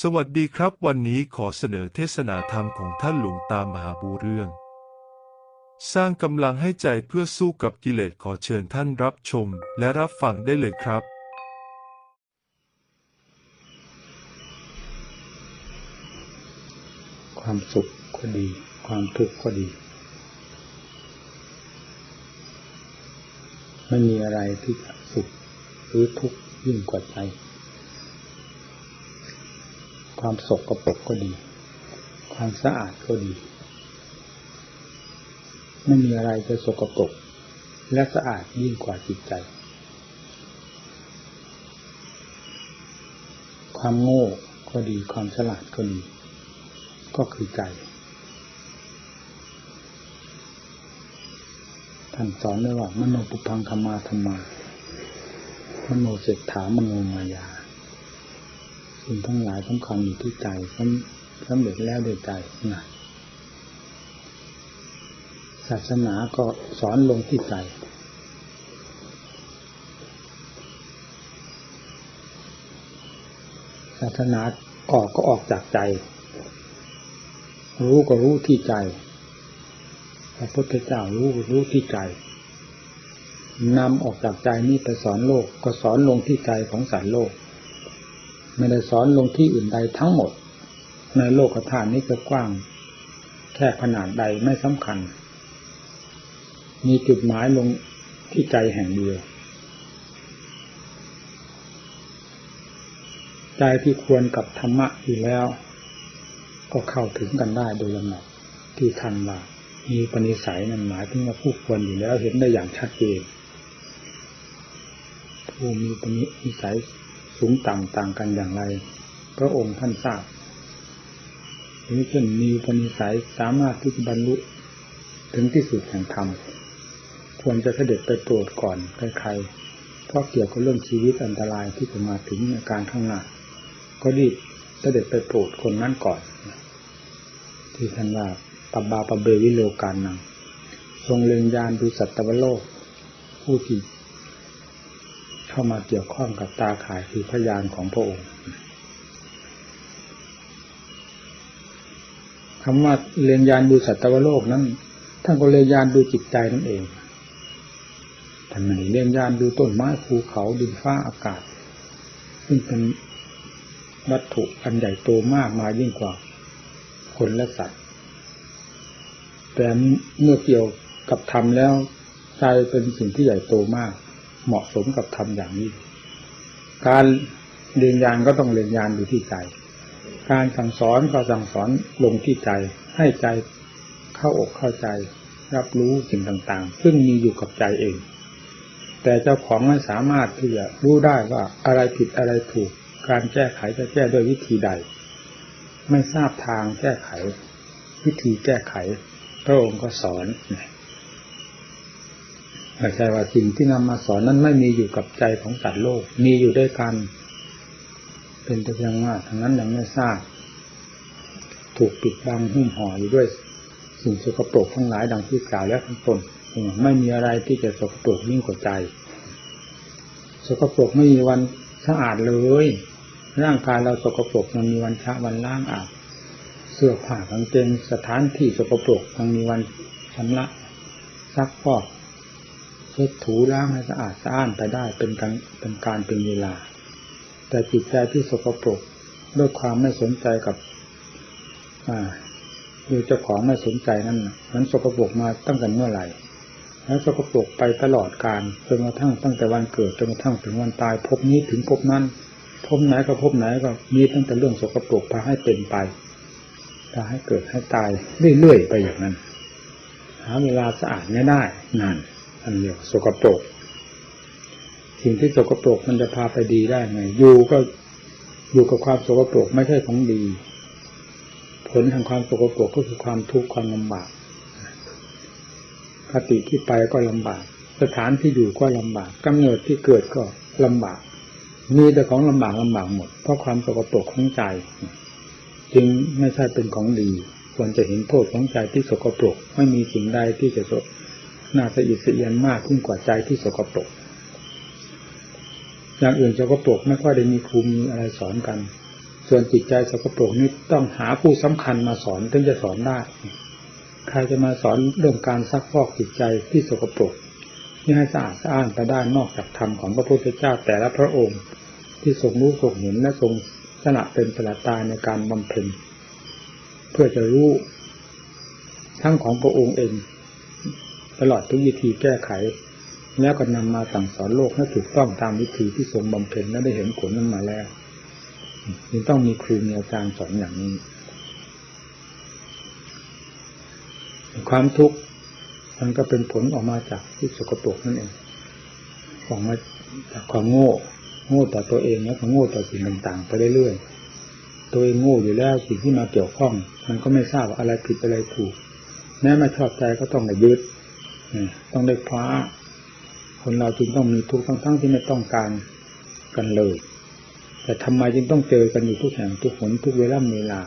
สวัสดีครับวันนี้ขอเสนอเทศนาธรรมของท่านหลวงตามหาบูเรื่อง สร้างกำลังให้ใจเพื่อสู้กับกิเลสขอเชิญท่านรับชมและรับฟังได้เลยครับ ความสุขก็ดี ความทุกข์ก็ดี ไม่มีอะไรที่จะสุขหรือทุกข์ยิ่งกว่าใจ ความสกปรกก็ดี ความสะอาดก็ดี ไม่มีอะไรจะสกปรกและสะอาดยิ่งกว่าจิตใจ ความโง่ก็ดี ความฉลาดก็ดี ก็คือใจท่านสอนไว้ว่ามโนปุพังธรรมาธรรมา มโนเศรษฐามโนมายา สิ่งทั้งหลายสำคัญอยู่ที่ใจสำเร็จแล้วด้วยใจนะศาสนาก็สอนลงที่ใจศาสนาออกก็ออกจากใจ รู้ก็รู้ที่ใจพระพุทธเจ้ารู้ก็รู้ที่ใจนำออกจากใจนี้ไปสอนโลกก็สอนลงที่ใจของสารโลก ไม่ได้สอนลงที่อื่นใดทั้งหมด ในโลกฐานนี้ก็กว้าง แค่ขนาดใดไม่สำคัญ มีจุดหมายลงที่ใจแห่งเดียว ใจที่ควรกับธรรมะอยู่แล้ว ก็เข้าถึงกันได้โดยลำดับที่ทันว่ามีปณิสัยนั้นหมายถึงว่าผู้ควรอยู่แล้วเห็นได้อย่างชัดเจนผู้มีปณิสัย สูงต่ำต่างกันอย่างไร พระองค์ท่านทราบหรือเช่นมีปณิสัยสามารถที่จะบรรลุถึงที่สุดแห่งธรรมควรจะเสด็จไปโปรดก่อนใครๆ เพราะเกี่ยวกับเรื่องชีวิตอันตรายที่จะมาถึงในการข้างหน้า ก็รีบเสด็จไปโปรดคนนั้นก่อน ที่ท่านว่าปบบาปเบวิโลการนังทรงเล็งยานดูสัตวโลก ผู้ที่ เข้ามาเกี่ยวข้องกับตาข่ายคือพยานของพระองค์คำว่าเรียนยานดูสัตวโลกนั้นท่านก็เรียนยานดูจิตใจนั่นเองท่านไม่ได้เรียนยานดูต้นไม้ภูเขาดินฟ้าอากาศ ซึ่งเป็นวัตถุอันใหญ่โตมากมายิ่งกว่าคนและสัตว์ แต่เมื่อเกี่ยวกับธรรมแล้วใจเป็นสิ่งที่ใหญ่โตมาก เหมาะสมกับธรรมอย่างนี้ การเรียนญาณก็ต้องเรียนญาณอยู่ที่ใจ การสั่งสอนก็สั่งสอนลงที่ใจ ให้ใจเข้าอกเข้าใจ รับรู้สิ่งต่างๆ ซึ่งมีอยู่กับใจเอง แต่เจ้าของไม่สามารถที่จะรู้ได้ว่าอะไรผิดอะไรถูก การแก้ไขจะแก้ด้วยวิธีใด ไม่ทราบทางแก้ไข วิธีแก้ไข พระองค์ก็สอน ไม่ใช่ว่าสิ่งที่นำมาสอนนั้นไม่มีอยู่กับใจของสัตว์โลก มีอยู่ด้วยกัน เป็นแต่เพียงว่าทั้งนั้นยังไม่ทราบ ถูกปิดบังหุ้มห่ออยู่ด้วย สิ่งสกปรกทั้งหลายดังที่กล่าวแล้วทั้งต้นไม่มีอะไรที่จะสกปรกยิ่งกว่าใจ สกปรกไม่มีวันสะอาดเลย ร่างกายเราสกปรกมันมีวันชะวันล้างอาบเสื้อผ้ากางเกงสถานที่สกปรกมันมีวันชำระซักฟอก เช็ดถูล้างให้สะอาดสะอ้านไปได้เป็นการเป็นการเป็นเวลา แต่จิตใจที่สกปรกด้วยความไม่สนใจกับ อ่าดูเจ้าของไม่สนใจนั่นนั้นสกปรกมาตั้งแต่เมื่อไหร่แล้วสกปรกไปตลอดการจนกระทั่งตั้งแต่วันเกิดจนกระทั่งถึงวันตายพบนี้ถึงพบนั้นพบไหนก็พบไหนก็มีตั้งแต่เรื่องสกปรกพาให้เป็นไปพาให้เกิดให้ตายเรื่อยๆไปอย่างนั้น หาเวลาสะอาดไม่ได้นั่น อันเดียวสกปรกสิ่งที่สกปรกมันจะพาไปดีได้ไงอยู่ก็อยู่กับความสกปรกไม่ใช่ของดี ผลทางความสกปรกก็คือความทุกข์ความลำบากคติที่ไปก็ลำบาก สถานที่อยู่ก็ลำบากกำเนิดที่เกิดก็ลำบาก มีแต่ของลำบากลำบากหมด เพราะความสกปรกของใจ จึงไม่ใช่เป็นของดี ควรจะเห็นโทษของใจที่สกปรก ไม่มีสิ่งใดที่จะส น่าสะอิดสะเอียนมากขึ้นกว่าใจที่สกปรกอย่างอื่นสกปรกไม่ค่อยได้มีครูมีอะไรสอนกัน ส่วนจิตใจสกปรกนี้ต้องหาผู้สำคัญมาสอนถึงจะสอนได้ใครจะมาสอนเรื่องการซักฟอกจิตใจที่สกปรกนี่ให้สะอาดสะอ้านไปได้นอกจากธรรมของพระพุทธเจ้าแต่ละพระองค์ ที่ทรงรู้ทรงเห็นและทรงสละเป็นสละตายในการบำเพ็ญเพื่อจะรู้ทั้งของพระองค์เอง ตลอดทุกวิธีแก้ไข แล้วก็นำมาสั่งสอนโลกให้ถูกต้องตามวิธีที่ทรงบำเพ็ญและได้เห็นผลนั้นมาแล้วจึงต้องมีครูมีอาจารย์สอนอย่างนี้ ความทุกข์มันก็เป็นผลออกมาจากที่สกปรกนั่นเองออกมาจากความโง่ โง่ต่อตัวเองแล้วก็โง่ต่อสิ่งต่างๆ ไปเรื่อยๆตัวเองโง่อยู่แล้วสิ่งที่มาเกี่ยวข้อง มันก็ไม่ทราบว่าอะไรผิดอะไรถูกแม้ไม่ชอบใจก็ต้องได้ยึด ต้องได้คว้า คนเราจึงต้องมีทุกข์ทั้งๆที่ไม่ต้องการกันเลย แต่ทำไมจึงต้องเจอกันอยู่ทุกแห่งทุกหนทุกเวลาเวลา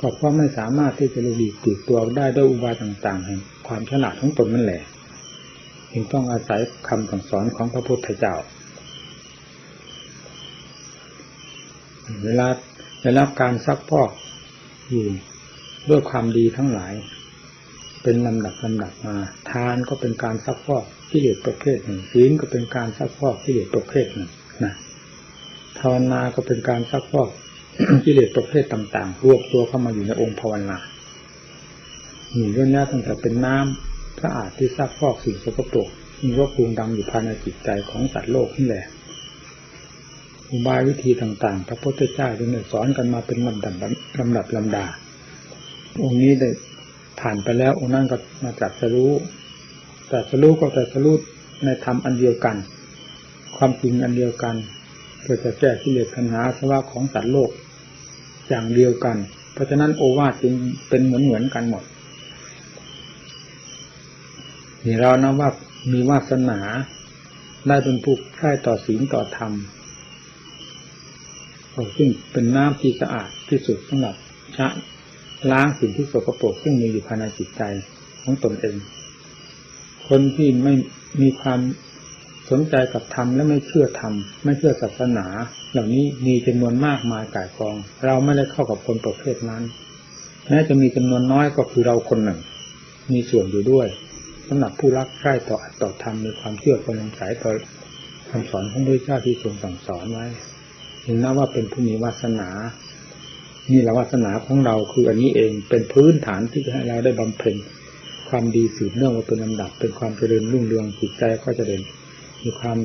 ก็เพราะไม่สามารถที่จะหลีติดตัวได้ด้วยอุบายต่างๆแห่งความฉลาดของตนนั่นแหละจึงต้องอาศัยคำสั่งสอนของพระพุทธเจ้า เวลาได้รับการซักพอกอยู่ด้วยความดีทั้งหลาย เป็นลำดับลำดับมา ทานก็เป็นการซักพอกกิเลสประเภทหนึ่งศีลก็เป็นการซักพอกกิเลสประเภทหนึ่งนะภาวนาก็เป็นการซักพอกกิเลสประเภทต่างๆ รวบตัวเข้ามาอยู่ในองค์ภาวนาหนีเรื่องนี้ตั้งแต่เป็นน้ำสะอาดที่ซักพอกสิ่งสกปรกมีว่าปรุงดำอยู่ภายในจิตใจของสัตว์โลกนี่แหละอุบายวิธีต่างๆ พระพุทธเจ้าจึงสอนกันมาเป็นลำดับลำดับลำดาองค์นี้ได้ ผ่านไปแล้วองค์นั้นก็มาจัดสรู้แต่สรู้ก็แต่สรู้ในธรรมอันเดียวกัน ความจริงอันเดียวกันเพื่อจะแก้กิเลสปัญหาสภาวะของสัตว์โลกอย่างเดียวกัน เพราะฉะนั้นโอวาทจึงเป็นเหมือนเหมือนกันหมดนี่เรานะว่ามีวาสนาได้เป็นผู้ใคร่ต่อศีลต่อธรรมซึ่งเป็นน้ำที่สะอาดที่สุดสำหรับชะ ล้างสิ่งที่สกปรกซึ่งมีอยู่ภายในจิตใจของตนเอง คนที่ไม่มีความสนใจกับธรรมและไม่เชื่อธรรมไม่เชื่อศาสนา เหล่านี้มีจำนวนมากมายก่ายกอง เราไม่ได้เข้ากับคนประเภทนั้นแม้จะมีจำนวนน้อยก็คือเราคนหนึ่ง มีส่วนอยู่ด้วยสำหรับผู้รักใคร่ต่อต่อธรรมมีความเชื่อความลงสายต่อคำสอนของพระเจ้าที่ทรงสั่งสอนไว้ถึงนับว่าเป็นผู้มีวาสนา นี่หละวาสนาของเราคืออันนี้เองเป็นพื้นฐานที่จะให้เราได้บำเพ็ญความดีสืบเนื่องมาเป็นลำดับ เป็นความเจริญรุ่งเรืองจิตใจก็จะเด่นมีความ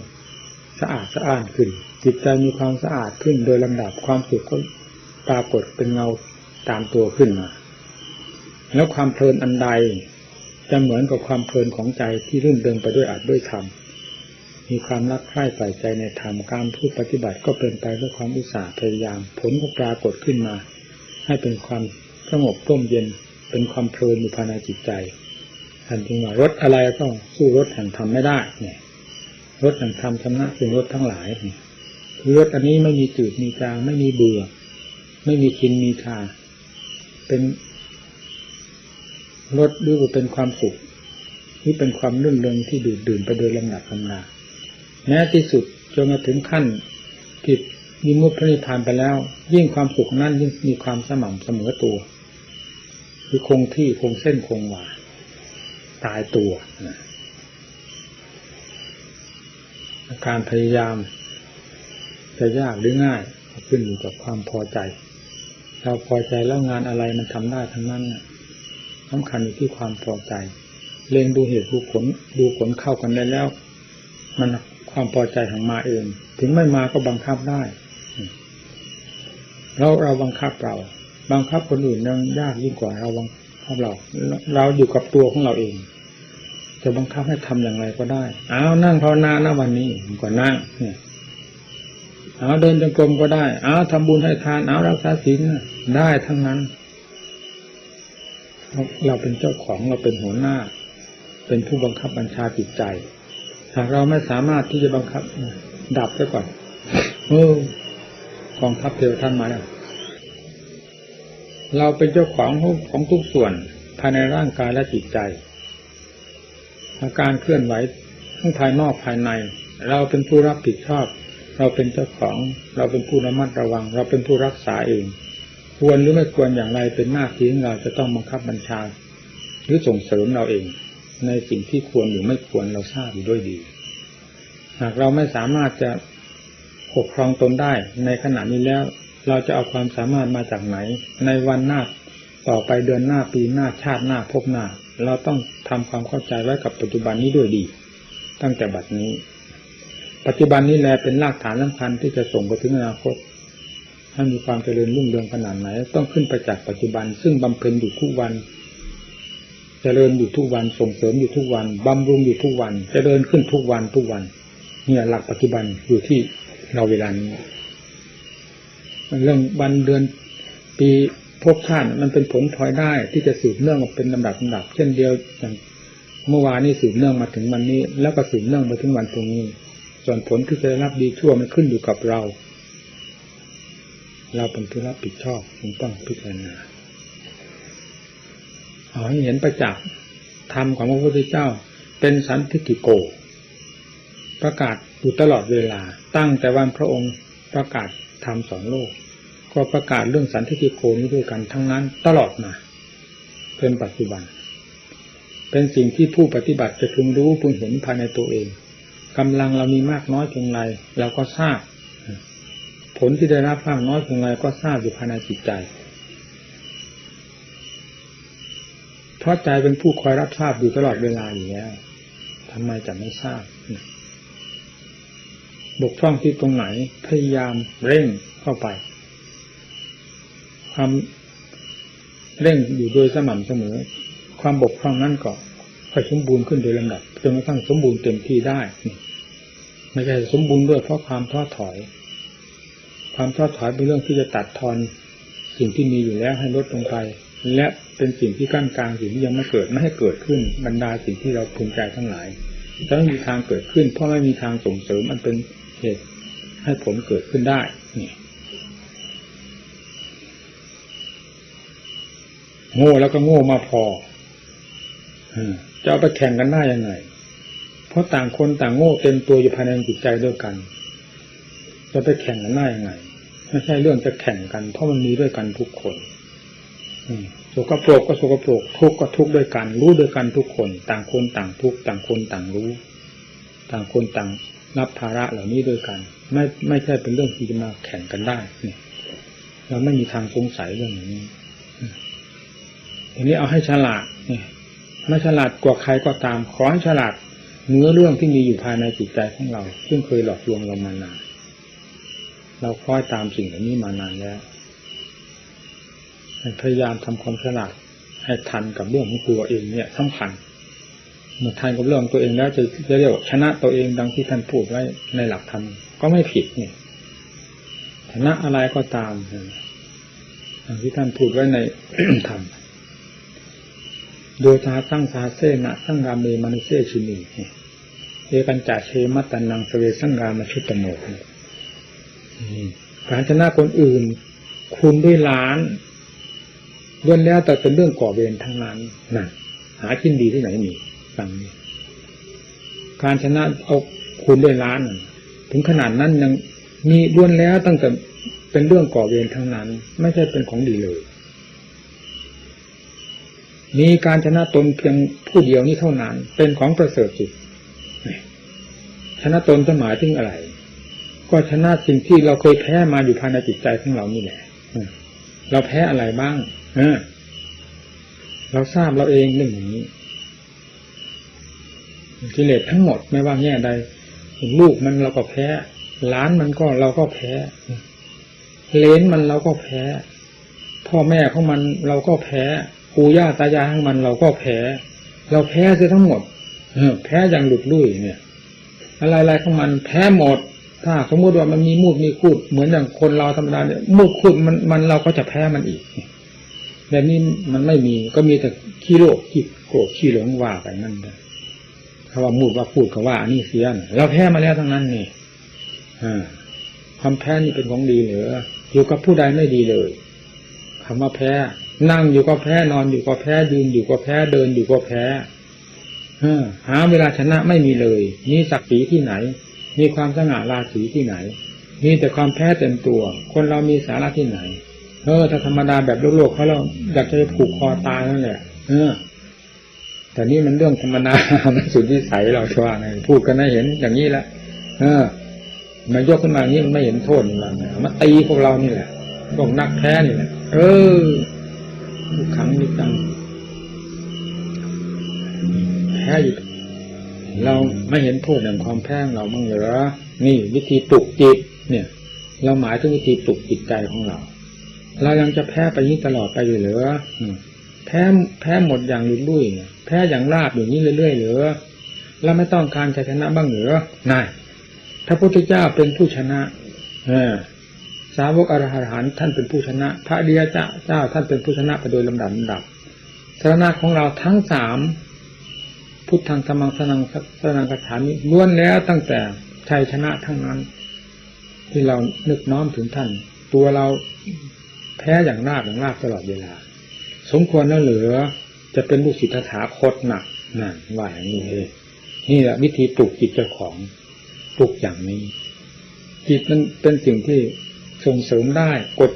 สะอาดสะอ้านขึ้น จิตใจมีความสะอาดขึ้นโดยลำดับความสุขก็ปรากฏเป็นเงาตามตัวขึ้นมา แล้วความเพลินอันใดจะเหมือนกับความเพลินของใจที่รื่นเริงไปด้วยอาจด้วยธรรม มีความรักใคร่ใส่ใจในธรรมการพูดปฏิบัติก็เป็นไปด้วยความอุตสาห์พยายาม ผลก็ปรากฏขึ้นมา ให้เป็นความสงบร่มเย็น เป็นความเพลินอยู่ภายในจิตใจท่านจึงว่ารถอะไรก็สู้รถแห่งธรรมไม่ได้เนี่ยรถแห่งธรรมชนะสิ่งรถทั้งหลายคือรถอันนี้ไม่มีจืดมีจางไม่มีเบื่อ ไม่มีกินมีทาเป็นรถดูเป็นความสุขนี่เป็นความรื่นเริงที่ดูดดื่มไปโดยลำดับลำดา แม้ที่สุดจนมาถึงขั้นที่ยิมุตพระนิพพานไปแล้ว ยิ่งความสุขนั้นยิ่งมีความสม่ำเสมอตัว คือคงที่คงเส้นคงวาตายตัวนะการพยายาม จะยากหรือง่ายขึ้นอยู่กับความพอใจ เราพอใจแล้วงานอะไรมันทำได้ทั้งนั้นสำคัญอยู่ที่ความพอใจ เล็งดูเหตุดูผลดูผลเข้ากันได้แล้ว มัน ความพอใจของมาเอง ถึงไม่มาก็บังคับได้เราเราบังคับเรา บังคับคนอื่นยังยากยิ่งกว่าเราบังคับเรา เราอยู่กับตัวของเราเอง จะบังคับให้ทำอย่างไรก็ได้เอานั่งภาวนาณวันนี้ก็นั่งเนี่ยเอาเดินจงกรมก็ได้เอาทำบุญให้ทานเอารักษาศีลได้ทั้งนั้น เราเป็นเจ้าของเราเป็นหัวหน้า เป็นผู้บังคับบัญชาจิตใจ หากเราไม่สามารถที่จะบังคับ ดับไปก่อนเออกองทัพเทวท่านมาแล้วเราเป็นเจ้าของของทุกส่วนภายในร่างกายและจิตใจอาการเคลื่อนไหวทั้งภายนอกภายใน เราเป็นผู้รับผิดชอบ เราเป็นเจ้าของ เราเป็นผู้ระมัดระวัง เราเป็นผู้รักษาเอง ควรหรือไม่ควรอย่างไรเป็นหน้าที่ของเราจะต้องบังคับบัญชา หรือส่งเสริมเราเอง ในสิ่งที่ควรหรือไม่ควรเราทราบอยู่ด้วยดี หากเราไม่สามารถจะปกครองตนได้ ในขณะนี้แล้ว เราจะเอาความสามารถมาจากไหน ในวันหน้าต่อไปเดือนหน้าปีหน้าชาติหน้าพบหน้า เราต้องทำความเข้าใจไว้กับปัจจุบันนี้ด้วยดี ตั้งแต่บัดนี้ ปัจจุบันนี้แลเป็นรากฐานสำคัญที่จะส่งไปถึงอนาคตให้มีความเจริญรุ่งเรืองขนาดไหน ต้องขึ้นไปจากปัจจุบัน ซึ่งบำเพ็ญอยู่ทุกวัน เจริญอยู่ทุกวันส่งเสริมอยู่ทุกวันบำรุงอยู่ทุกวันเจริญขึ้นทุกวันทุกวัน เนี่ยหลักปัจจุบันอยู่ที่เราเวลานี้เรื่องวันเดือนปีภพชาติมันเป็นผลพลอยได้ที่จะสืบเนื่องมาเป็นลำดับลำดับ เช่นเดียวอย่างเมื่อวานนี้สืบเนื่องมาถึงวันนี้ แล้วก็สืบเนื่องไปถึงวันตรงนี้ส่วนผลที่จะได้รับดีชั่วมันขึ้นอยู่กับเรา เราเป็นผู้รับผิดชอบจึงต้องพิจารณา เอาให้เห็นประจักษ์ธรรมของพระพุทธเจ้า เป็นสันทิฏฐิโก ประกาศอยู่ตลอดเวลา ตั้งแต่วันพระองค์ประกาศธรรมสอนโลก ก็ประกาศเรื่องสันทิฏฐิโกนี้ด้วยกันทั้งนั้นตลอดมาเป็นปัจจุบัน เป็นสิ่งที่ผู้ปฏิบัติจะพึงรู้พึงเห็นภายในตัวเองกำลังเรามีมากน้อยเพียงไรเราก็ทราบ ผลที่ได้รับมากน้อยเพียงไรก็ทราบอยู่ภายในจิตใจ เพราะใจเป็นผู้คอยรับทราบอยู่ตลอดเวลาอยู่แล้วทำไมจะไม่ทราบบกพร่องที่ตรงไหนพยายามเร่งเข้าไป ความเร่งอยู่โดยสม่ำเสมอ ความบกพร่องนั้นก็ค่อยสมบูรณ์ขึ้นโดยลำดับจนกระทั่งสมบูรณ์เต็มที่ได้ไม่ใช่สมบูรณ์ด้วยเพราะความท้อถอย ความท้อถอยเป็นเรื่องที่จะตัดทอนสิ่งที่มีอยู่แล้วให้ลดลงไป และเป็นสิ่งที่กั้นกลางสิ่งที่ยังไม่เกิดไม่ให้เกิดขึ้นบรรดาสิ่งที่เราภูมิใจทั้งหลายจะไม่มีทางเกิดขึ้น เพราะไม่มีทางส่งเสริมมันเป็นเหตุให้ผลเกิดขึ้นได้นี่โง่แล้วก็โง่มาพอจะเอาไปแข่งกันได้ยังไง เพราะต่างคนต่างโง่เต็มตัวอยู่ภายในจิตใจด้วยกัน จะไปแข่งกันได้ยังไง ไม่ใช่เรื่องจะแข่งกัน เพราะมันมีด้วยกันทุกคน สกปรกก็สกปรกทุกข์ก็ทุกข์ด้วยกัน รู้ด้วยกันทุกคน ต่างคนต่างทุกข์ต่างคนต่างรู้ ต่างคนต่างรับภาระเหล่านี้ด้วยกัน ไม่ไม่ใช่เป็นเรื่องที่จะมาแข่งกันได้เนี่ยเราไม่มีทางสงสัยเรื่องอย่างนี้ทีนี้เอาให้ฉลาดเนี่ยไม่ฉลาดกว่าใครก็ตาม ขอให้ฉลาดเนื้อเรื่องที่มีอยู่ภายในจิตใจของเรา ซึ่งเคยหลอกลวงเรามานาน เราคล้อยตามสิ่งเหล่านี้มานานแล้ว พยายามทำความฉลาดให้ทันกับเรื่องของตัวเองเนี่ยสำคัญเมื่อทันกับเรื่องตัวเองแล้วจะจะเรียกชนะตัวเองดังที่ท่านพูดไว้ในหลักธรรมก็ไม่ผิดเนี่ยชนะอะไรก็ตามดังที่ท่านพูดไว้ในธรรมโดยทาตั้งสาเซนะตั้งรามเมมานุเซชินีเอกันจาเชมัตตันนังสเวสังรามชุตตโมการชนะคนอื่น คุณด้วยล้าน ล้วนแล้วแต่เป็นเรื่องก่อเวรทั้งนั้นนั่นหาชิ้นดีที่ไหนมีฟังนี้การชนะเอาคุณด้วยล้าน ถึงขนาดนั้นยังมีล้วนแล้วตั้งแต่เป็นเรื่องก่อเวรทั้งนั้น ไม่ใช่เป็นของดีเลย มีการชนะตนเพียงผู้เดียวนี้เท่านั้น เป็นของประเสริฐสุดชนะตนจะหมายถึงอะไร ก็ชนะสิ่งที่เราเคยแพ้มาอยู่ภายในจิตใจของเรานี่แหละเราแพ้อะไรบ้าง เราทราบเราเองเรื่องอย่างนี้กิเลสทั้งหมดไม่ว่าแง่ใดลูกมันเราก็แพ้หลานมันก็เราก็แพ้เลนมันเราก็แพ้ พ่อแม่ของมันเราก็แพ้ปู่ย่าตายายของมันเราก็แพ้ เราแพ้เสียทั้งหมดอแพ้อย่างหลุดลุ่ยเนี่ย อะไรๆของมันแพ้หมด ถ้าสมมติว่ามันมีมูดมีคูดเหมือนอย่างคนเราธรรมดาเนี่ยมูดคูดมันมันเราก็จะแพ้มันอีก แบบนี้มันไม่มีก็มีแต่ขี้โลกขี้โกรธขี้หลงว่าไปนั่นเลยเขาว่ามูดว่าพูดเขาว่าอันนี้เสียนะเราแพ้มาแล้วทั้งนั้นนี่ความแพ้นี่เป็นของดีเหรืออยู่กับผู้ใดไม่ดีเลยคำว่าแพ้ นั่งอยู่ก็แพ้นอนอยู่ก็แพ้ยืนอยู่ก็แพ้เดินอยู่ก็แพ้หาเวลาชนะไม่มีเลยนี่ศักดิ์ศรีที่ไหน มีความสง่าราศีที่ไหน มีแต่ความแพ้เต็มตัว คนเรามีสาระที่ไหน เออถ้าธรรมดาแบบโลกๆเขาเราอยากจะผูกคอตายนั่นแหละเออแต่นี่มันเรื่องธรรมดามันสุดวิสัยเราชว่าไงพูดกันให้เห็นอย่างนี้แหละเออมายกขึ้นมาอย่างนี้มันไม่เห็นโทษนี่หรอกนมาตีพวกเรานี่แหละพวกนักแพ้นี่แหละเออทุกครั้งนี้จังแพ้อยู่เราไม่เห็นโทษแห่งความแพ้งเราบ้างเหรอนี่ วิธีปลุกจิต เนี่ย เราหมายถึงวิธีปลุกจิตใจของเรา เรายังจะแพ้ไปนี้ตลอดไปอยู่หรือแพ้แพ้หมดอย่างลุลุ่ยเนี่ยแพ้อย่างราบอย่างนี้เรื่อยๆหรือเราไม่ต้องการชัยชนะบ้างหรือน่าถ้าพระพุทธเจ้าเป็นผู้ชนะ เออสาวกอรหันท่านเป็นผู้ชนะ พระเดียเจ้าเจ้าท่านเป็นผู้ชนะไปโดยลำดับลำดับสถานะของเราทั้งสามพุทธังธรรมังสนังสนังกถามิล้วนแล้วตั้งแต่ชัยชนะทั้งนั้น ที่เรานึกน้อมถึงท่าน ตัวเรา แพ้อย่างราบอย่างราบตลอดเวลา สมควรแล้วเหลือจะเป็นลูกศิษย์ถาคตหนักนั่นว่าอย่างนี้เองนี่แหละวิธีปลุกจิตเจ้าของปลุกอย่างนี้ จิตมันเป็นสิ่งที่ส่งเสริมได้กด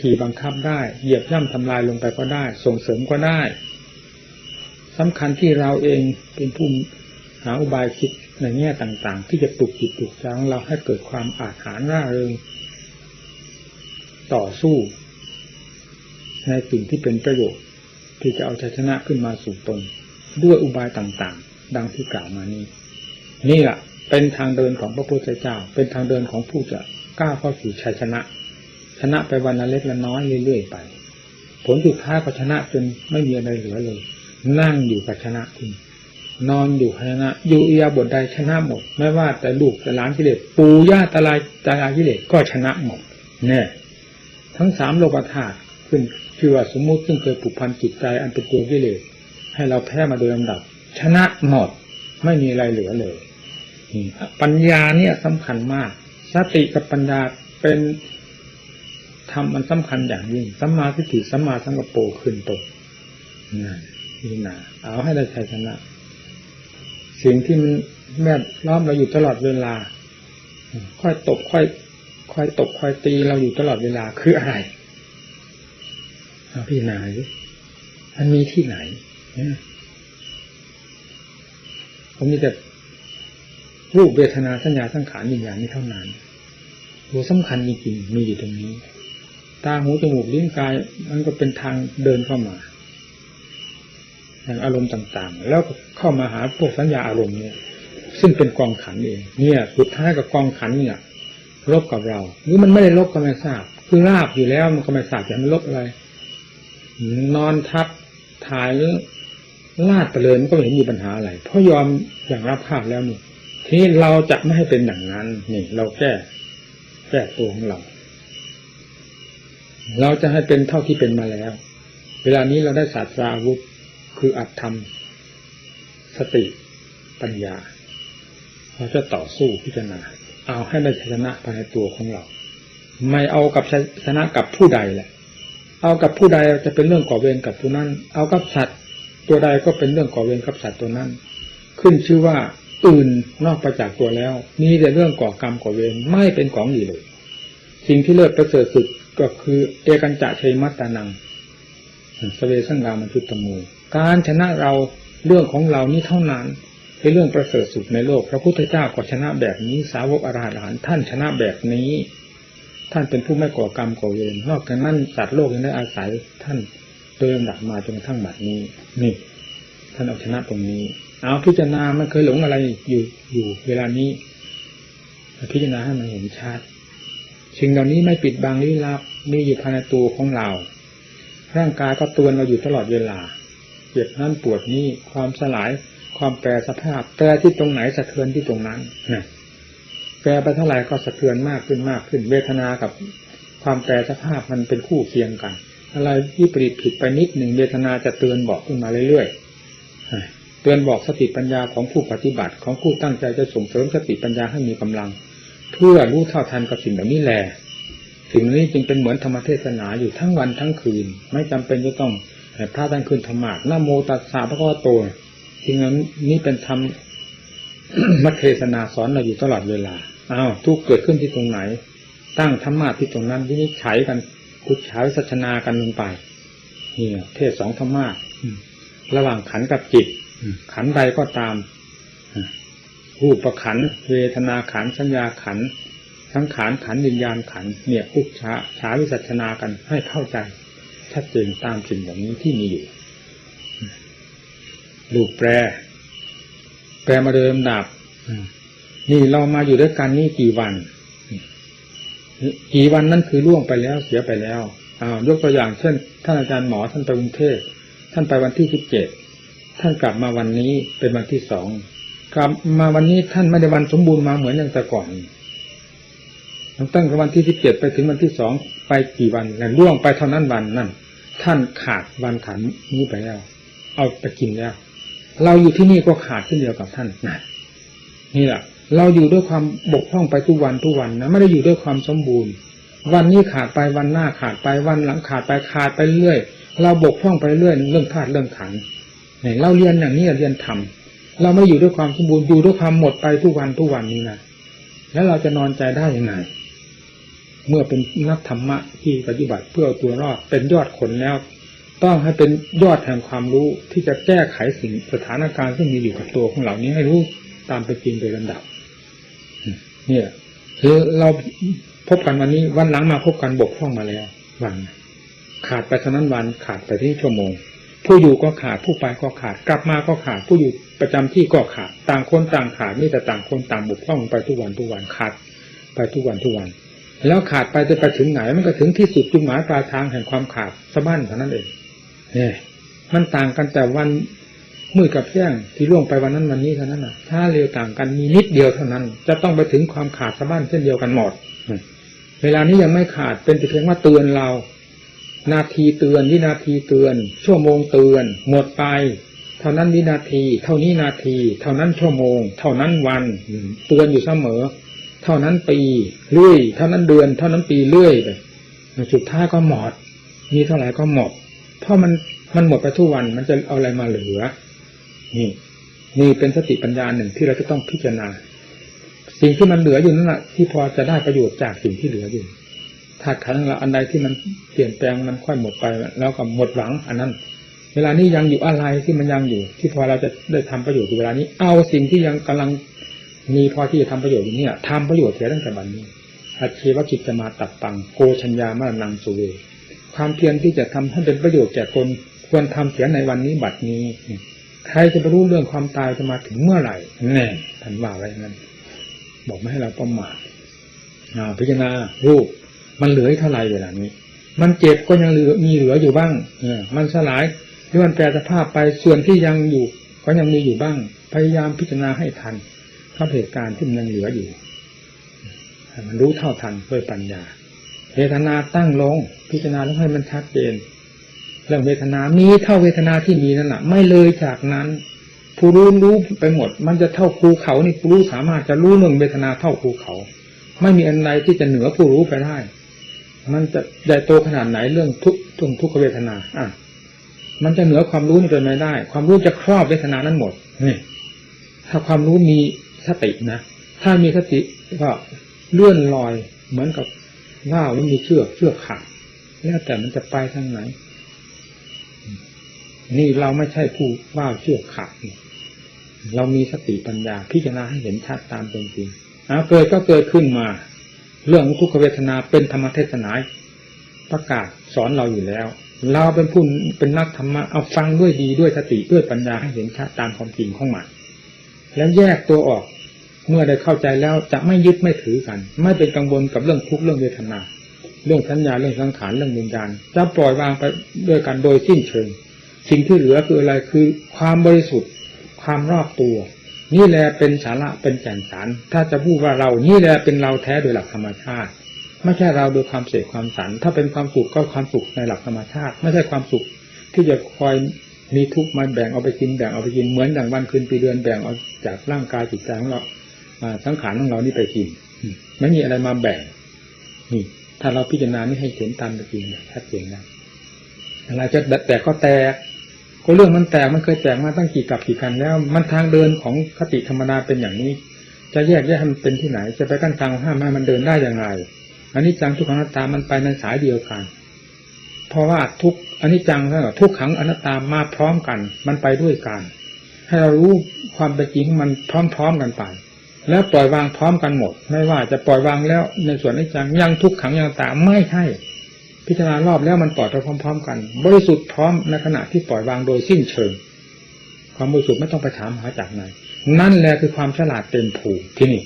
ขี่บังคับได้เหยียบย่ำทำลายลงไปก็ได้ ส่งเสริมก็ได้สำคัญที่เราเองเป็นผู้หาอุบายคิดในแง่ต่างๆ ที่จะปลุกจิตปลุกใจของเราให้เกิดความอาถรรพ์ร่าเริง ต่อสู้ ในสิ่งที่เป็นประโยชน์ ที่จะเอาชัยชนะขึ้นมาสู่ตน ด้วยอุบายต่างๆ ดังที่กล่าวมานี้ นี่แหละเป็นทางเดินของพระพุทธเจ้า เป็นทางเดินของผู้จะก้าวเข้าสู่ชัยชนะ ชนะไปวันละเล็กละน้อยเรื่อยๆไป ผลสุดท้ายก็ชนะจนไม่มีอะไรเหลือเลย นั่งอยู่กับชนะทิ้งนอนอยู่ชนะ อยู่เอียาบทใดชนะหมด ไม่ว่าแต่ลูกแต่หลานกิเลสปูย่าตายายตายายกิเลสก็ชนะหมดเนี่ย ทั้งสามโลกธาตุขึ้นชื่อว่าสมมุติซึ่งเคยผูกพันจิตใจอันเป็นตัวกิเลสให้เราแพ้มาโดยลำดับ ชนะหมดไม่มีอะไรเหลือเลยปัญญาเนี่ยสำคัญมาก สติกับปัญญาเป็นธรรมมันสำคัญอย่างยิ่งสัมมาทิฏฐิสัมมาสังกปรขึ้นตนนั่นนี่นาเอาให้ได้ชัยชนะ สิ่งที่มันแม่ล้อมเราอยู่ตลอดเวลา ค่อยตบค่อย คอยตบค่อยตีเราอยู่ตลอดเวลาคืออะไรเอาพี่นายมันมีที่ไหนผมมีแต่รูปเวทนาสัญญาสังขารวิญญาณนี้เท่านั้นตัวสำคัญจริงๆมีอยู่ตรงนี้ ตาหูจมูกลิ้นกายมันก็เป็นทางเดินเข้ามาอย่างอารมณ์ต่างๆ แล้วเข้ามาหาพวกสัญญาอารมณ์เนี่ย ซึ่งเป็นกองขันเอง เนี่ย สุดท้ายกับกองขันเนี่ย ลบกับเรา หรือมันไม่ได้ลบก็ไม่ทราบ คือราบอยู่แล้วมันก็ไม่ทราบจะมันลบอะไร นอนทับถ่ายลาดไปเลยมันก็ไม่เห็นมีปัญหาอะไร เพราะยอมอย่างรับภาพแล้วนี่ทีนี้เราจะไม่ให้เป็นอย่างนั้นนี่ เราแก้แก้ตัวของเรา เราจะให้เป็นเท่าที่เป็นมาแล้ว เวลานี้เราได้ศาสตราวุธคืออัตธรรม สติปัญญา เราจะต่อสู้พิจารณา เอาให้ได้ชนะภายในตัวของเรา ไม่เอากับชนะกับผู้ใดแหละ เอากับผู้ใดจะเป็นเรื่องก่อเวรกับผู้นั้น เอากับสัตว์ ตัวใดก็เป็นเรื่องก่อเวรกับสัตว์ตัวนั้น ขึ้นชื่อว่าอื่นนอกไปจากตัวแล้ว มีแต่เรื่องก่อกรรมก่อเวรไม่เป็นของดีเลย สิ่งที่เลิศประเสริฐสุดก็คือเอกันจะชัยมัตตานังสเวสังรามันชุตตมูการชนะเราเรื่องของเรานี่เท่านั้น เป็นเรื่องประเสริฐสุดในโลก พระพุทธเจ้าก็ชนะแบบนี้ สาวกอรหันต์ท่านชนะแบบนี้ ท่านเป็นผู้ไม่ก่อกรรมก่อเวรนอกจากนั้นสัตว์โลกยังได้อาศัยท่านโดยลำดับมาจนกระทั่งบัดนี้นี่ ท่านเอาชนะตรงนี้ เอาพิจารณามันเคยหลงอะไรอยู่อยู่เวลานี้พิจารณาให้มันเห็นชัดสิ่งเหล่านี้ไม่ปิดบังลี้ลับมีอยู่ภายในตัวของเรา ร่างกายก็ตือนเราอยู่ตลอดเวลาเจ็บนั่นปวดนี่ความสลาย ความแปรสภาพ แปรที่ตรงไหนสะเทือนที่ตรงนั้นนะแปรไปเท่าไหร่ก็สะเทือนมากขึ้นมากขึ้น เวทนากับความแปรสภาพมันเป็นคู่เคียงกัน อะไรที่ปริผิดไปนิดหนึ่งเวทนาจะเตือนบอกขึ้นมาเรื่อยๆเตือนบอกสติปัญญาของผู้ปฏิบัติของผู้ตั้งใจจะส่งเสริมสติปัญญาให้มีกำลัง เพื่อรู้เท่าทันกับสิ่งเหล่านี้แหละสิ่งนี้จึงเป็นเหมือนธรรมเทศนาอยู่ทั้งวันทั้งคืน ไม่จำเป็นจะต้องพระท่านคืนธรรมะนโมตัสสะพระก็โต สิ่งนั้นนี่เป็นธรรมมัเทศนาสอนเราอยู่ตลอดเวลาอ้าวทุกข์เกิดขึ้นที่ตรงไหน ตั้งธรรมะที่ตรงนั้นวินิจฉัยกันกุศลสัชนากันลงไปนี่เทศสองธรรมะอืมระหว่างขันกับจิตอืมขันใดก็ตามอืมรูปประขันธ์เวทนาขันธ์สัญญาขันธ์สังขารขันธ์วิญญาณขันธ์เนี่ยพุทธะฉาวิสัชนากันให้เข้าใจชัดเจนตามสิ่งอย่างนี้ที่มีอยู่อืม รูปแปร แปลมาโดยลำดับอืมนี่เรามาอยู่ด้วยกันนี่กี่วันกี่วันนั่นคือล่วงไปแล้วเสียไปแล้วอ้าวยกตัวอย่างเช่น ท่านอาจารย์หมอท่านไปกรุงเทพท่านไปวันที่สิบเจ็ดท่านกลับมาวันนี้เป็นวันที่สองกลับมาวันนี้ท่านไม่ได้วันสมบูรณ์มาเหมือนอย่างแต่ก่อนตั้งแต่วันที่สิบเจ็ดไปถึงวันที่สองไปกี่วันแล้วล่วงไปเท่านั้นวันนั่นท่านขาดวันขันนี้ไปแล้ว เอาไปกินแล้ว เราอยู่ที่นี่ก็ขาดเช่นเดียวกับท่านนะนี่แหละเราอยู่ด้วยความบกพร่องไปทุกวันทุกวันนะไม่ได้อยู่ด้วยความสมบูรณ์ วันนี้ขาดไปวันหน้าขาดไปวันหลังขาดไปขาดไปเรื่อยเราบกพร่องไปเรื่อยเรื่องธาตุเรื่องขันเนี่ยเราเรียนอย่างนี้เรียนทำเราไม่อยู่ด้วยความสมบูรณ์อยู่ด้วยความหมดไปทุกวันทุกวันนี้นะแล้วเราจะนอนใจได้ยังไงเมื่อเป็นนักธรรมะที่ปฏิบัติเพื่อเอาตัวรอดเป็นยอดคนแล้ว ต้องให้เป็นยอดแห่งความรู้ที่จะแก้ไขสิ่งสถานการณ์ซึ่งมีอยู่กับตัวของเหล่านี้ให้รู้ตามไปจริงโดยลำดับ เนี่ย คือเราพบกันวันนี้วันหลังมาพบกันบกพร่องมาแล้ว วัน ขาดไปเท่านั้นวันขาดไปที่ชั่วโมง ผู้อยู่ก็ขาดผู้ไปก็ขาด กลับมาก็ขาด ผู้อยู่ประจำที่ก็ขาด ต่างคนต่างขาดนี่แต่ต่างคนต่างบกพร่องไปทุกวันทุกวันขาด ไปทุกวันทุกวันแล้วขาดไปจะไปถึงไหนมันก็ถึงที่สุดจุดหมายปลายทางแห่งความขาดสะบั้นเท่านั้นเอง เนี่ยมันต่างกันแต่วันมืดกับแจ้งที่ล่วงไปวันนั้นวันนี้เท่านั้นน่ะ ถ้าเร็วต่างกันมีนิดเดียวเท่านั้น จะต้องไปถึงความขาดสะบั้นเช่นเดียวกันหมดเวลานี้ยังไม่ขาดเป็นแต่เพียงว่าเตือนเรา นาทีเตือนวินาทีเตือน ชั่วโมงเตือน หมดไป เท่านั้นวินาที เท่านี้นาที เท่านั้นชั่วโมง เท่านั้นวันเตือนอยู่เสมอ เท่านั้นปีเรื่อย เท่านั้นเดือน เท่านั้นปีเรื่อยไปสุดท้ายก็หมดมีเท่าไหร่ก็หมด เพราะมันมันหมดไปทุกวันมันจะเอาอะไรมาเหลือ นี่นี่เป็นสติปัญญาหนึ่งที่เราจะต้องพิจารณา สิ่งที่มันเหลืออยู่นั่นแหละที่พอจะได้ประโยชน์จากสิ่งที่เหลืออยู่ธาตุขันธ์เราอันใดที่มันเปลี่ยนแปลงมันค่อยหมดไปแล้วก็หมดหวังอันนั้น เวลานี้ยังอยู่อะไรที่มันยังอยู่ ที่พอเราจะได้ทำประโยชน์อยู่เวลานี้ เอาสิ่งที่ยังกำลังมีพอที่จะทำประโยชน์อยู่เนี่ยทำประโยชน์เสียตั้งแต่บัดนนี้อาชีวกิจจะมาตัดตังโกชัญญามานังสุเว ความเพียรที่จะทำให้เป็นประโยชน์แก่คนควรทำเสียในวันนี้บัดนี้ใครจะไปรู้เรื่องความตายจะมาถึงเมื่อไหร่แน่ท่านว่าไว้งั้น บอกไม่ให้เราประมาทอ่าพิจารณารูป มันเหลือเท่าไรเวลานี้ มันเจ็บก็ยังเหลือมีเหลืออยู่บ้างเออมันสลายหรือมันแปรสภาพไปส่วนที่ยังอยู่ ก็ยังมีอยู่บ้าง พยายามพิจารณาให้ทันกับเหตุการณ์ที่มันยังเหลืออยู่ให้มันรู้เท่าทันด้วยปัญญา เวทนาตั้งลง พิจารณาแล้วให้มันชัดเจนเรื่องเวทนามีเท่าเวทนาที่มีนั่นแหละไม่เลยจากนั้น ผู้รู้รู้ไปหมด มันจะเท่าภูเขานี่ผู้รู้สามารถจะรู้เรื่องเวทนาเท่าภูเขา ไม่มีอันใดที่จะเหนือผู้รู้ไปได้ มันจะใหญ่โตขนาดไหนเรื่องทุกทุกทุกขเวทนา อะ มันจะเหนือความรู้นี่เป็นไม่ได้ ความรู้จะครอบเวทนานั้นหมดนี่ถ้าความรู้มีสตินะถ้ามีสติก็เลื่อนลอยเหมือนกับ ว่าวแล้วมีเชือกเชือกขาดแล้วแต่มันจะไปทางไหน นี่เราไม่ใช่ผู้ว่าวเชือกขาดเรามีสติปัญญา พิจารณาให้เห็นชัดตามเป็นจริงอะเกิดก็เกิดขึ้นมา เรื่องทุกขเวทนาเป็นธรรมเทศนาประกาศสอนเราอยู่แล้ว เราเป็นผู้เป็นนักธรรมะเอาฟังด้วยดีด้วยสติด้วยปัญญาให้เห็นชัดตามความจริงของมันแล้วแยกตัวออก เมื่อได้เข้าใจแล้วจะไม่ยึดไม่ถือกัน ไม่เป็นกังวลกับเรื่องทุกข์เรื่องเวทนา เรื่องสัญญาเรื่องสังขารเรื่องวิญญาณจะปล่อยวางไปด้วยกันโดยสิ้นเชิง สิ่งที่เหลือคืออะไรคือความบริสุทธิ์ ความรอบตัว นี่แหละเป็นสาระเป็นแก่นสาร ถ้าจะพูดว่าเรานี่แหละเป็นเราแท้โดยหลักธรรมชาติไม่ใช่เราโดยความเสกความสัน ถ้าเป็นความสุขก็ความสุขในหลักธรรมชาติ ไม่ใช่ความสุขที่จะคอยมีทุกข์มาแบ่งเอาไปกินแบ่งเอาไปกินเหมือนอย่งวันคืนปีเดือนแบ่งเอาจากร่างกายจิตใจของเรา สังขารของเรานี่ไปกินไม่มีอะไรมาแบ่ง นี่ ถ้าเราพิจารณานี่ให้เห็นตามจริงชัดเจนนะอะไรจะแต่ก็แตกก็เรื่องมันแตกมันเคยแตกมาตั้งกี่กับกี่กันแล้ว มันทางเดินของคติธรรมดาเป็นอย่างนี้ จะแยกแยกมันเป็นที่ไหน จะไปกั้นกลางห้ามให้มันเดินได้อย่างไรอันนี้จังทุกขังอนัตตามันไปในสายเดียวกัน เพราะว่าทุกอันนี้จังกับทุกขังอนัตตามาพร้อมกัน มันไปด้วยกัน ให้เรารู้ความเป็นจริงของมันพร้อมๆกันไป แล้วปล่อยวางพร้อมกันหมด ไม่ว่าจะปล่อยวางแล้วในส่วนอนิจังยังทุกขังยังตามไม่ใช่ พิจารณารอบแล้วมันปล่อยไปพร้อม ๆ กัน บริสุทธิ์พร้อมในขณะที่ปล่อยวางโดยสิ้นเชิง ความบริสุทธิ์ไม่ต้องไปถามหาจากไหนนั่นแหละคือความฉลาดเต็มภูมิที่นี่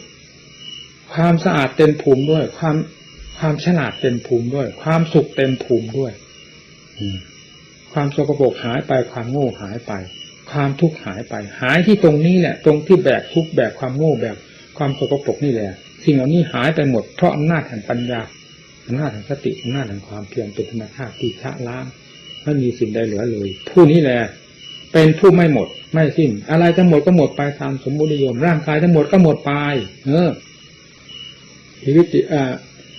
ความสะอาดเต็มภูมิด้วย ความความฉลาดเต็มภูมิด้วย ความสุขเต็มภูมิด้วยความสกปรกหายไปความโง่หายไป ความทุกข์หายไป หายที่ตรงนี้แหละ ตรงที่แบกทุกข์แบกความโง่แบก ความสกปรกนี่แหละสิ่งเหล่านี้หายไปหมดเพราะอำนาจแห่งปัญญาอำนาจแห่งสติอำนาจแห่งความเพียรเป็นธรรมชาติที่ชะล้างไม่มีสิ่งใดเหลือเลย ผู้นี้แหละเป็นผู้ไม่หมด ไม่สิ้น อะไรจะหมดก็หมดไปตามสมบูรณ์นิยมร่างกายจะหมดก็หมดไปเออชีวิตเอ่อ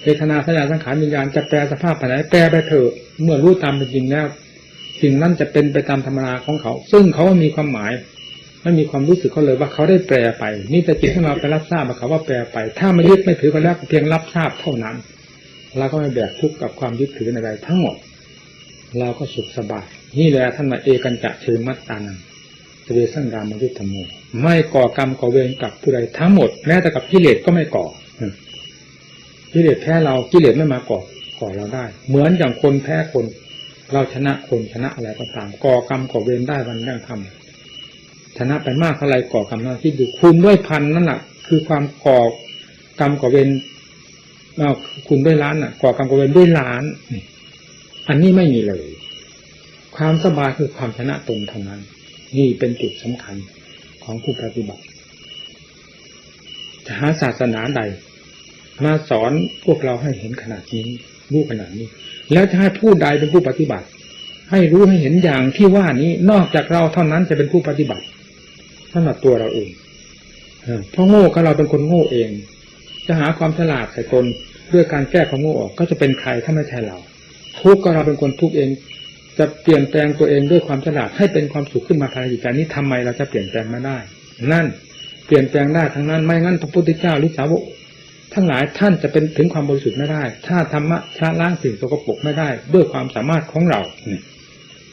เวทนาสัญญาสังขารวิญญาณจะแปลสภาพไปไหนแปลไปเถอะเมื่อรู้ตามเป็นจริงแล้วสิ่งนั้นจะเป็นไปตามธรรมนาของเขา ซึ่งเขามีความหมาย ไม่มีความรู้สึกเขาเลยว่าเขาได้แปลไป นี่แต่จิตของเราไปรับทราบว่าเขาว่าแปลไป ถ้าไม่ยึดไม่ถือก็แล้วเพียงรับทราบเท่านั้นเราก็ไม่แบกทุกข์กับความยึดถืออะไรทั้งหมด เราก็สุขสบาย นี่แหละท่านมาเอกันจะเชิงมัตตานังเสเวสังรามยุทธโมไม่ก่อกรรมก่อเวรกับผู้ใดทั้งหมดแม้แต่กับกิเลสก็ไม่ก่อกิเลสแพ้เรากิเลสไม่มาก่อก่อเราได้ เหมือนอย่างคนแพ้คน เราชนะคนชนะอะไรก็ตามก่อกรรมก่อเวรได้วันยังทำ ชนะไปมากเท่าไรก่อกรรมนั้นที่ดูคูณด้วยพันนั่นแหละคือความก่อกรรมก่อเวรคูณด้วยล้านน่ะ ก่อกรรมก่อเวรด้วยล้าน อันนี้ไม่มีเลย ความสบายคือความชนะตนเท่านั้น นี่เป็นจุดสำคัญของผู้ปฏิบัติจะหาศาสนาใด มาสอนพวกเราให้เห็นขนาดนี้รู้ขนาดนี้ แล้วจะให้ผู้ใดเป็นผู้ปฏิบัติ ให้รู้ให้เห็นอย่างที่ว่านี้นอกจากเราเท่านั้นจะเป็นผู้ปฏิบัติ สำหรับตัวเราเองเออเพราะโง่ก็เราเป็นคนโง่เอง จะหาความฉลาดใส่ตนด้วยการแก้ความโง่ออกก็จะเป็นใครถ้าไม่ใช่เรา ทุกข์ก็เราเป็นคนทุกข์เอง จะเปลี่ยนแปลงตัวเองด้วยความฉลาดให้เป็นความสุขขึ้นมาภายในจิตใจนี้ทำไมเราจะเปลี่ยนแปลงไม่ได้ นั่นเปลี่ยนแปลงได้ทั้งนั้นไม่งั้นพระพุทธเจ้าหรือสาวกทั้งหลายท่านจะเป็นถึงความบริสุทธิ์ไม่ได้ ถ้าธรรมะชะล้างสิ่งสกปรกไม่ได้ ด้วยความสามารถของเราเนี่ย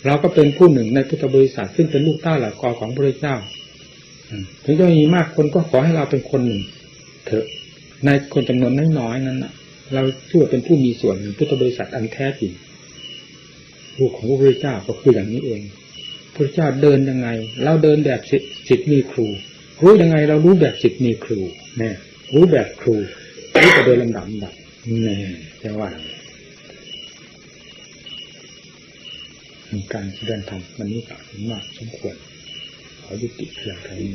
เราก็เป็นผู้หนึ่งในพุทธบริษัทซึ่งเป็นลูกเต้าหลักกอของพระเจ้าอืม ถึงจะมีมากคนก็ขอให้เราเป็นคนหนึ่งเถอะ ในคนจำนวนน้อยๆนั้นนะเราชื่อว่าเป็นผู้มีส่วนในพุทธบริษัทอันแท้จริงลูกของพระพุทธเจ้าก็คืออย่างนี้เองพระเจ้าเดินยังไง เราเดินแบบสิทธิ์มีครู รู้ยังไงเรารู้แบบสิทธิ์มีครูเนี่ยรู้แบบครูรู้แต่โดยลำดับลำดับนี่จะว่าการแสดงธรรมมันนี้ก็ถึงมากสมควร อยุติเพียงเท่านี้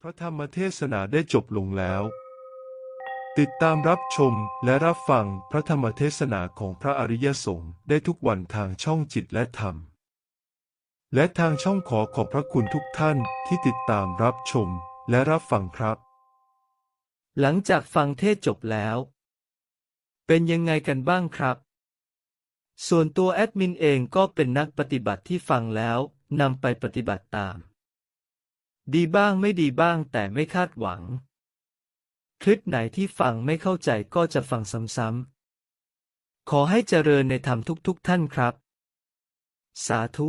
พระธรรมเทศนาได้จบลงแล้ว ติดตามรับชมและรับฟังพระธรรมเทศนาของพระอริยสงฆ์ได้ทุกวันทางช่องจิตและธรรม และทางช่องขอขอบพระคุณทุกท่านที่ติดตามรับชมและรับฟังครับ หลังจากฟังเทศจบแล้ว เป็นยังไงกันบ้างครับ ส่วนตัวแอดมินเองก็เป็นนักปฏิบัติที่ฟังแล้วนำไปปฏิบัติตาม ดีบ้างไม่ดีบ้างแต่ไม่คาดหวัง คลิปไหนที่ฟังไม่เข้าใจก็จะฟังซ้ำๆขอให้เจริญในธรรมทุกๆท่านครับ สาธุ